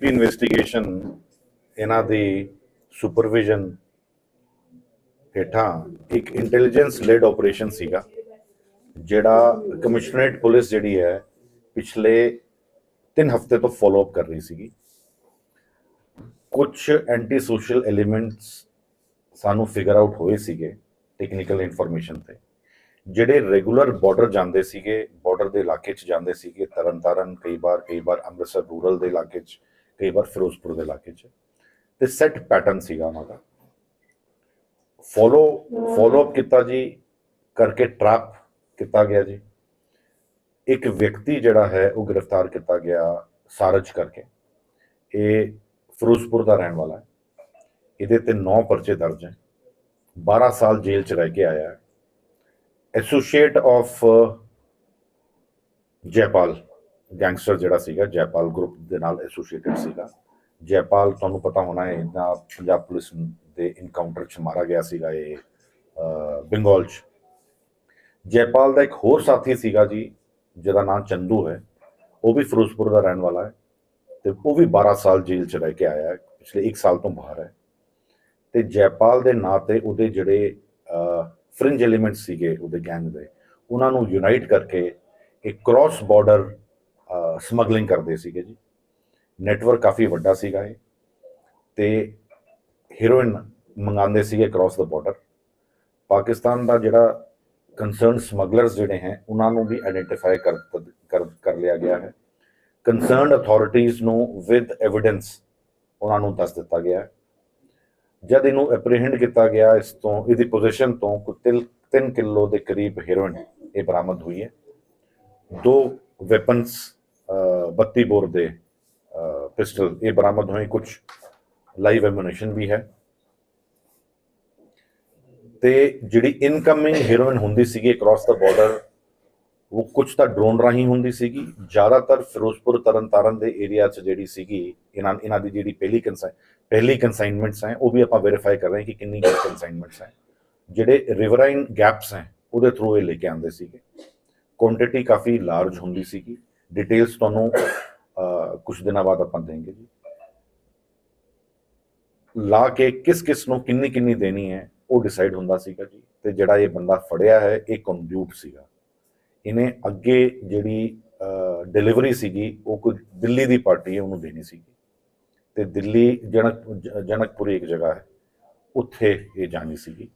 Investigation ਇਹਨਾਂ ਦੀ supervision ਹੇਠਾਂ ਇੱਕ ਇੰਟੈਲੀਜੈਂਸ ਲੈਡ ਆਪਰੇਸ਼ਨ ਸੀਗਾ, ਜਿਹੜਾ ਕਮਿਸ਼ਨਰੇਟ ਪੁਲਿਸ ਜਿਹੜੀ ਹੈ, ਪਿਛਲੇ 3 ਹਫ਼ਤੇ ਤੋਂ ਫਾਲੋ ਅਪ ਕਰ ਰਹੀ ਸੀਗੀ। ਕੁਝ ਐਂਟੀ ਸੋਸ਼ਲ ਐਲੀਮੈਂਟਸ ਸਾਨੂੰ ਫਿਗਰ ਆਊਟ ਹੋਏ ਸੀਗੇ ਟੈਕਨੀਕਲ ਇਨਫੋਰਮੇਸ਼ਨ ਤੇ, ਜਿਹੜੇ ਰੈਗੂਲਰ ਬਾਰਡਰ ਜਾਂਦੇ ਸੀਗੇ ਬਾਰਡਰ ਦੇ ਇਲਾਕੇ 'ਚ ਜਾਂਦੇ ਸੀਗੇ, ਤਰਨਤਾਰਨ, ਕਈ ਵਾਰ ਕਈ ਵਾਰ ਅੰਮ੍ਰਿਤਸਰ ਰੂਰਲ ਦੇ ਇਲਾਕੇ 'ਚ ਕਈ ਵਾਰ ਫਿਰੋਜ਼ਪੁਰ ਦੇ ਇਲਾਕੇ 'ਚ। ਤੇ ਸੈੱਟ ਪੈਟਰਨ ਸੀਗਾ ਉਹਨਾਂ ਦਾ। ਫੋਲੋ ਫੋਲੋ ਅਪ ਕੀਤਾ ਜੀ, ਕਰਕੇ ਟਰੈਪ ਕੀਤਾ ਗਿਆ ਜੀ। ਇੱਕ ਵਿਅਕਤੀ ਜਿਹੜਾ ਹੈ, ਉਹ ਗ੍ਰਿਫਤਾਰ ਕੀਤਾ ਗਿਆ ਸਾਰਜ ਕਰਕੇ। ਇਹ ਫਿਰੋਜ਼ਪੁਰ ਦਾ ਰਹਿਣ ਵਾਲਾ ਹੈ। ਇਹਦੇ ਤੇ 9 ਪਰਚੇ ਦਰਜ ਹੈ। 12 ਸਾਲ ਜੇਲ੍ਹ 'ਚ ਰਹਿ ਕੇ ਆਇਆ ਹੈ। Associate of Jaipal. ਗੈਂਗਸਟਰ ਜਿਹੜਾ ਸੀਗਾ ਜੈਪਾਲ ਗਰੁੱਪ ਦੇ ਨਾਲ ਐਸੋਸੀਏਟਡ ਸੀਗਾ। ਜੈਪਾਲ ਤੁਹਾਨੂੰ ਪਤਾ ਹੋਣਾ ਹੈ ਇਹਦਾ ਪੰਜਾਬ ਪੁਲਿਸ ਦੇ ਇਨਕਾਊਂਟਰ 'ਚ ਮਾਰਾ ਗਿਆ ਸੀਗਾ ਇਹ ਅਹ, ਬੰਗਾਲ 'ਚ। ਜੈਪਾਲ ਦਾ ਇੱਕ ਹੋਰ ਸਾਥੀ ਸੀਗਾ ਜੀ ਜਿਹਦਾ ਨਾਮ ਚੰਦੂ ਹੈ ਉਹ ਵੀ ਫਿਰੋਜ਼ਪੁਰ ਦਾ ਰਹਿਣ ਵਾਲਾ ਹੈ ਤੇ ਉਹ ਵੀ 12 ਸਾਲ ਜੇਲ੍ਹ 'ਚ ਰਹਿ ਕੇ ਆਇਆ ਹੈ ਪਿਛਲੇ 1 ਸਾਲ ਤੋਂ ਬਾਹਰ ਹੈ। ਤੇ ਜੈਪਾਲ ਦੇ ਨਾਂ ਤੇ ਉਹਦੇ ਜਿਹੜੇ ਫ੍ਰਿੰਜ ਐਲੀਮੈਂਟ ਸੀਗੇ ਉਹਦੇ ਗੈਂਗ ਦੇ ਉਹਨਾਂ ਨੂੰ ਯੂਨਾਈਟ ਕਰਕੇ ਇੱਕ ਕ੍ਰਾਸ ਬਾਰਡਰ ਸਮਗਲਿੰਗ ਕਰਦੇ ਸੀਗੇ ਜੀ। ਨੈਟਵਰਕ ਕਾਫੀ ਵੱਡਾ ਸੀਗਾ ਇਹ। ਤੇ ਹੀਰੋਇਨ ਮੰਗਾਉਂਦੇ ਸੀਗੇ ਕ੍ਰਾਸ ਦਾ ਬਾਰਡਰ ਪਾਕਿਸਤਾਨ ਦਾ ਜਿਹੜਾ ਕੰਸਰਨ ਸਮਗਲਰਸ ਜਿਹੜੇ ਹੈ, ਉਹਨਾਂ ਨੂੰ ਵੀ ਆਇਡੈਂਟੀਫਾਈ ਕਰ ਕਰ ਲਿਆ ਗਿਆ ਹੈ। ਕੰਸਰਨਡ ਅਥਾਰਟੀਆਂ ਨੂੰ ਵਿਦ ਐਵੀਡੈਂਸ ਉਹਨਾਂ ਨੂੰ ਦੱਸ ਦਿੱਤਾ ਗਿਆ ਜਦ ਇਹਨੂੰ ਐਪਰੀਹੈਂਡ ਕੀਤਾ ਗਿਆ, ਇਸ ਤੋਂ, ਇਹਦੀ ਪੋਜੀਸ਼ਨ ਤੋਂ ਕੁਝ 3 ਕਿਲੋ ਦੇ ਕਰੀਬ ਹੀਰੋਇਨ ਇਹ ਬਰਾਮਦ ਹੋਈ ਹੈ। ਦੋ ਵੈਪਨਸ 32 ਬੋਰ ਦੇ ਪਿਸਟਲ ਇਹ ਬਰਾਮਦ ਹੋਏ ਕੁਝ ਲਾਈਵ ਐਮੂਨੇਸ਼ਨ ਵੀ ਹੈ। ਤੇ ਜਿਹੜੀ ਇਨਕਮਿੰਗ ਹੀਰੋਇਨ ਹੁੰਦੀ ਸੀਗੀ ਅਕ੍ਰੋਸ ਦਾ ਬਾਰਡਰ ਉਹ ਕੁਝ ਤਾਂ ਡਰੋਨ ਰਾਹੀਂ ਹੁੰਦੀ ਸੀਗੀ। ਜ਼ਿਆਦਾਤਰ ਫਿਰੋਜ਼ਪੁਰ, ਤਰਨਤਾਰਨ ਦੇ ਏਰੀਆ 'ਚ ਜਿਹੜੀ ਸੀਗੀ, ਇਹਨਾਂ ਇਹਨਾਂ ਦੀ ਜਿਹੜੀ ਪਹਿਲੀ ਕੰਸਾਈਨ ਪਹਿਲੀ ਕੰਸਾਈਨਮੈਂਟਸ ਹੈ, ਉਹ ਵੀ ਆਪਾਂ ਵੈਰੀਫਾਈ ਕਰ ਰਹੇ ਹਾਂ ਕਿ ਕਿੰਨੀ ਕੰਸਾਈਨਮੈਂਟਸ ਹੈ। ਜਿਹੜੇ ਰਿਵਰਾਈਨ ਗੈਪਸ ਹੈ, ਉਹਦੇ ਥਰੂ ਇਹ ਲੈ ਕੇ ਆਉਂਦੇ ਸੀਗੇ। ਕੁਆਂਟੀਟੀ ਕਾਫੀ ਲਾਰਜ ਹੁੰਦੀ ਸੀਗੀ। ਡਿਟੇਲਸ ਤੁਹਾਨੂੰ ਕੁਝ ਦਿਨਾਂ ਬਾਅਦ ਆਪਾਂ ਦੇਂਗੇ ਜੀ। ਲਾ ਕੇ ਕਿਸ ਕਿਸ ਨੂੰ ਕਿੰਨੀ ਕਿੰਨੀ ਦੇਣੀ ਹੈ, ਉਹ ਡਿਸਾਈਡ ਹੁੰਦਾ ਸੀਗਾ ਜੀ। ਤੇ ਜਿਹੜਾ ਇਹ ਬੰਦਾ ਫੜਿਆ ਹੈ, ਇਹ ਕੰਡਿਊਟ ਸੀਗਾ। ਇਹਨੇ ਅੱਗੇ ਜਿਹੜੀ ਡਿਲੀਵਰੀ ਸੀਗੀ, ਉਹ ਕੋਈ ਦਿੱਲੀ ਦੀ ਪਾਰਟੀ ਹੈ, ਉਹਨੂੰ ਦੇਣੀ ਸੀਗੀ। ਤੇ ਦਿੱਲੀ, ਜਨਕ, ਜਨਕਪੁਰੀ ਇੱਕ ਜਗ੍ਹਾ ਹੈ, ਉੱਥੇ ਇਹ ਜਾਣੀ ਸੀਗੀ।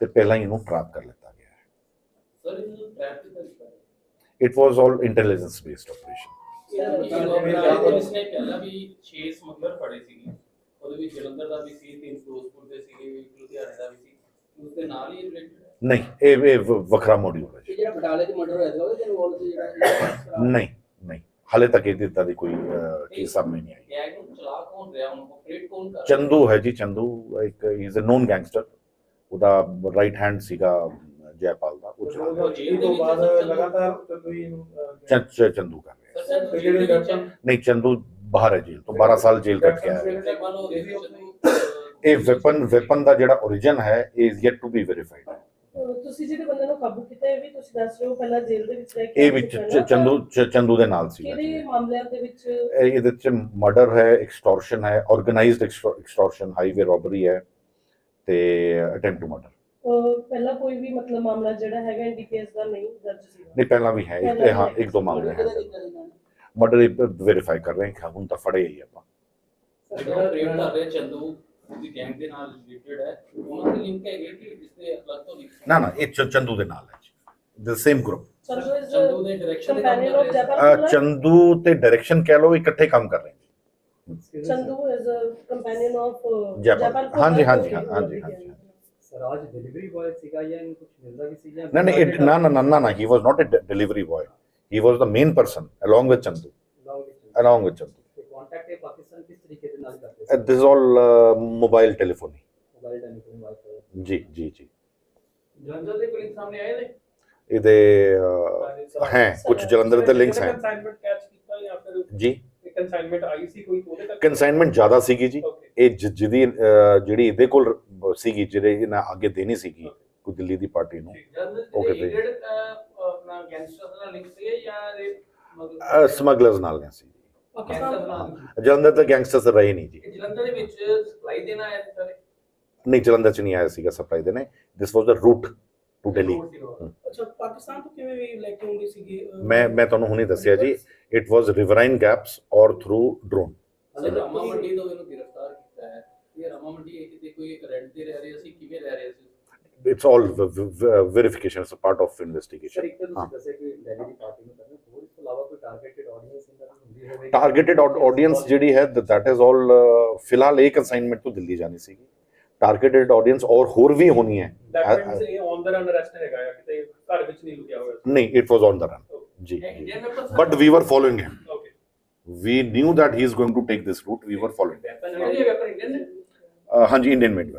ਤੇ ਪਹਿਲਾਂ ਹੀ ਇਹਨੂੰ ਪ੍ਰਾਪਤ ਕਰ ਲਿੱਤਾ ਗਿਆ ਹੈ। ਸਰ ਇਹਨੂੰ ਟ੍ਰੈਪ ਕਿੱਦਾਂ ਕੀਤਾ it was all intelligence police ਨੇ ਪਹਿਲਾਂ ਵੀ 6 ਸਮਗਲਰ ਫੜੇ ਸੀਗੇ ਉਹਦੇ ਵਿੱਚ ਜਲੰਧਰ ਦਾ ਵੀ ਸੀ ਤਿੰਨ ਫਿਰੋਜ਼ਪੁਰ ਦੇ ਸੀਗੇ ਲੁਧਿਆਣੇ ਦਾ ਵੀ ਸੀ ਉਸ ਦੇ ਨਾਲ ਹੀ ਰਿਲੇਟਡ ਨਹੀਂ ਇਹ ਇਹ ਵ- ਵੱਖਰਾ ਮੋਡਿਊਲ ਹੈ ਜੀ ਜਿਹੜਾ ਬਟਾਲੇ ਚ ਮਰਡਰ ਹੋਇਆ ਸੀ ਉਹਦੇ ਇਨਵੋਲਵ ਸੀ ਜਿਹੜਾ ਨਹੀਂ ਨਹੀਂ ਹਾਲੇ ਤੱਕ ਇਹ ਇੱਦਾਂ ਦੀ ਕੋਈ ਚੀਜ਼ ਸਾਹਮਣੇ ਨਹੀਂ ਆਈ ਗੈਂਗ ਨੂੰ ਚਲਾ ਕੌਣ ਰਿਹਾ ਉਹਨੂੰ ਆਪਰੇਟ ਕੌਣ ਕਰ ਰਿਹਾ ਚੰਦੂ ਹੈ ਜੀ ਚੰਦੂ ਇੱਕ ਇਜ਼ ਅ ਨੋਨ ਗੈਂਗਸਟਰ ਉਹਦਾ ਰਾਈਟ ਹੈਂਡ ਸੀਗਾ ਜੈਪਾਲ ਦਾ ਉਹ ਚਲਾ ਰਿਹਾ। ਜੇਲ੍ਹ ਦੇ ਤੋਂ ਵਿੱਚ ਬਾਅਦ ਲਗਾਤਾਰ ਜਦੋਂ ਇਹਨੂੰ ਚ- ਚ- ਚੰਦੂ ਕਰ ਰਿਹਾ। ਵਿੱਚ। ਨਹੀਂ ਚੰਦੂ ਬਾਹਰ ਹੈ ਜੇਲ੍ਹ ਤੋਂ 12 ਸਾਲ ਜੇਲ੍ਹ ਕੱਟ ਕੇ ਆਇਆ ਇਹ ਵੈਪਨ ਵੈਪਨ ਦਾ ਜਿਹੜਾ origin ਹੈ is yet to be verified ਤੁਸੀਂ ਜਿਹੜੇ ਬੰਦੇ ਨੂੰ ਕਾਬੂ ਕੀਤਾ ਇਹ ਵੀ ਤੁਸੀਂ ਦੱਸ ਰਹੇ ਹੋ ਪਹਿਲਾਂ ਜੇਲ੍ਹ ਦੇ ਵਿੱਚ ਰਹਿ ਕੇ ਇਹ ਵਿੱਚ ਚੰਦੂ ਚੰਦੂ ਦੇ ਨਾਲ ਜੀ ਕਿਹੜੇ ਮਾਮਲਿਆਂ ਦੇ ਵਿੱਚ ਇਹ- ਇਹਦੇ ਚ ਮਰਡਰ ਹੈ ਐਕਸਟੋਰਸ਼ਨ ਹੈ ਆਰਗੇਨਾਈਜ਼ਡ ਐਕਸਟੋਰਸ਼ਨ ਹਾਈਵੇ ਰੋਬਰੀ ਹੈ ਤੇ ਅਟੈਂਪਟ ਟੂ ਮਰਡਰ ਪਹਿਲਾਂ ਕੋਈ ਵੀ ਮਤਲਬ ਮਾਮਲਾ ਜਿਹੜਾ ਹੈਗਾ ਐਨਡੀਪੀਐਸ ਦਾ ਨਹੀਂ ਦਰਜ ਸੀ ਨਹੀਂ ਪਹਿਲਾਂ ਵੀ ਹੈ ਇੱਕ ਹਾਂ ਇੱਕ ਦੋ ਮਾਮਲੇ ਹੈ। ਮਰਡਰ ਵੈਰੀਫਾਈ ਕਰ ਰਹੇ ਹਾਂ ਹੁਣ ਤਾਂ ਫੜੇ ਹੀ ਆਪਾਂ। ਜਿਹੜਾ ਰੇਡ ਕਰ ਰਿਹਾ ਚੰਦੂ ਦੀ ਗੈਂਗ ਦੇ ਨਾਲ ਰਿਲੇਟਡ ਹੈ ਉਹਨਾਂ ਦੇ ਲਿੰਕ ਹੈਗੇ ਕਿ ਜਿਸ ਦੇ ਅਲੱਗ ਤੋਂ ਲਿੰਕ ਨਾ ਨਾ ਇਹ ਚੰਦੂ ਦੇ ਨਾਲ ਹੈ ਜੀ। ਦ ਸੇਮ ਗਰੁੱਪ ਚੰਦੂ ਇਸ ਚੰਦੂ ਦੇ ਡਾਇਰੈਕਸ਼ਨ ਦੇ ਕੰਮ ਕਰ ਰਿਹਾ ਚੰਦੂ ਤੇ ਡਾਇਰੈਕਸ਼ਨ ਕਹਿ ਲਓ ਇਕੱਠੇ ਕੰਮ ਕਰ ਰਹੇ ਨੇ। Chandu is a companion of Jaipal ਹਾਂਜੀ ਹਾਂਜੀ ਹਾਂ- ਹਾਂਜੀ ਹਾਂਜੀ ਰਾਜ ਡਿਲੀਵਰੀ ਬॉय ਸੀਗਾ ਜਾਂ ਇਹਨੂੰ ਕੁਝ ਮਿਲਦਾ ਵੀ ਸੀ ਜਾਂ ਨਾ ਨਾ it- ਨਾ ਨਾ ਨਾ ਨਾ ਨਾ he was not a delivery boy he was the main person along with Chandu along with Chandu ਤੇ ਕੰਟੈਕਟ ਇਹ ਪਾਕਿਸਤਾਨ ਕਿਸ ਤਰੀਕੇ ਦੇ ਨਾਲ ਕਰਦੇ ਸੀ this all mobile telephony mobile telephone wifi ਜੀ ਜੀ ਜੀ ਜਲੰਧਰ ਦੇ ਪੁਲਿਸ ਸਾਹਮਣੇ ਆਏ ਨੇ ਇਹਦੇ ਅਹ, ਹੈ ਕੁਝ ਜਲੰਧਰ ਦੇ ਲਿੰਕਸ ਹੈ ਕੰਸਾਈਨਮੈਂਟ ਕੈਚ ਕੀਤਾ ਜਾਂ ਕੰਸਾਈਨਮੈਂਟ ਆਈ ਸੀ ਕੋਈ ਉਹਦੇ ਤੱਕ? ਕੰਸਾਈਨਮੈਂਟ ਜ਼ਿਆਦਾ ਸੀਗੀ ਜੀ. ਇਹ ਜਿਹਦੀ ਜਿਹੜੀ ਇਹਦੇ ਕੋਲ ਸੀਗੀ ਜਿਹੜੇ ਇਹਨਾਂ ਅੱਗੇ ਦੇਣੀ ਸੀਗੀ ਕੋਈ ਦਿੱਲੀ ਦੀ ਪਾਰਟੀ ਨੂੰ। ਜਲੰਧਰ Okay, ਦੇ please. ਏਡਡ ਆਪਣਾ ਗੈਂਗਸਟਰ ਨਾਲ ਲਿੰਕ ਸੀ ਜਾਂ ਸਮਗਲਰਸ ਨਾਲ ਨੇ ਸੀ। ਜਲੰਧਰ ਤਾਂ ਗੈਂਗਸਟਰਸ ਰਹੇ ਨਹੀਂ ਜੀ। ਜਲੰਧਰ ਦੇ ਵਿੱਚ ਸਪਲਾਈ ਦੇਣਾ ਆਇਆ ਸੀ ਸਾਰੇ? ਨਹੀਂ ਜਲੰਧਰ ਚ ਨਹੀਂ ਆਇਆ ਸੀਗਾ ਸਪਲਾਈ ਦੇਣੇ। This was the route to Delhi ਅੱਛਾ ਪਾਕਿਸਤਾਨ ਤੋਂ ਕਿਵੇਂ ਵੇਵ ਲੈ ਕੇ ਆਉਂਦੀ ਸੀਗੀ ਮੈਂ ਮੈਂ ਤੁਹਾਨੂੰ ਹੁਣੇ ਦੱਸਿਆ ਜੀ it was riverine gaps or through drone ਅਜੇ ਰਾਮਾ ਮੰਡੀ ਤੋਂ ਇਹਨੂੰ ਗ੍ਰਿਫਤਾਰ ਕੀਤਾ ਹੈ। ਇਹ ਰਾਮਾ ਮੰਡੀ ਕਿਤੇ ਕੋਈ ਇੱਕ ਰੈਂਟ ਤੇ ਰਹਿ ਰਿਹਾ ਸੀ ਕਿਵੇਂ ਰਹਿ ਰਿਹਾ ਸੀ? It's all verification it's a part of investigation sir ਇੱਕ ਤਾਂ ਤੁਸੀਂ ਦੱਸਿਆ ਕਿ ਦਿੱਲੀ ਦੀ ਪਾਰਟੀ ਨੂੰ ਕਰਨਾ ਹੋਰ ਇਸ ਤੋਂ ਇਲਾਵਾ ਕੋਈ ਟਾਰਗੇਟਡ ਆਡੀਅנס ਇਹਨਾਂ ਦੀ ਹੁੰਦੀ ਹੋਵੇ ਟਾਰਗੇਟਡ ਆਡੀਅנס ਜਿਹੜੀ ਹੈ ਦੈਟ ਇਜ਼ ਆਲ ਫਿਲਹਾਲ ਇੱਕ ਅਸਾਈਨਮੈਂਟ ਤੋਂ ਦਿੱਲੀ ਜਾਣੀ ਸੀਗੀ। ਟਾਰਗੇਟਡ ਆਡੀਅנס ਔਰ ਹੋਰ ਵੀ ਹੋਣੀ ਹੈ ਦੈਟ ਮੀਨਸ ਇਹ ਔਨ ਦ ਰਨ ਅਰੈਸਟ ਹੈਗਾ ਆ ਕਿਤੇ ਘਰ ਵਿੱਚ ਨਹੀਂ ਲੁਕਿਆ ਹੋਇਆ ਸੀ ਨਹੀਂ it was on the run ਜੀ ਇਹ Indian weapon but we were following him okay we knew that he is going to take this route. We were following ਇਹ ਵੈਪਨ ਇੰਡੀਅਨ ਨੇ uh, ਹਾਂਜੀ indian made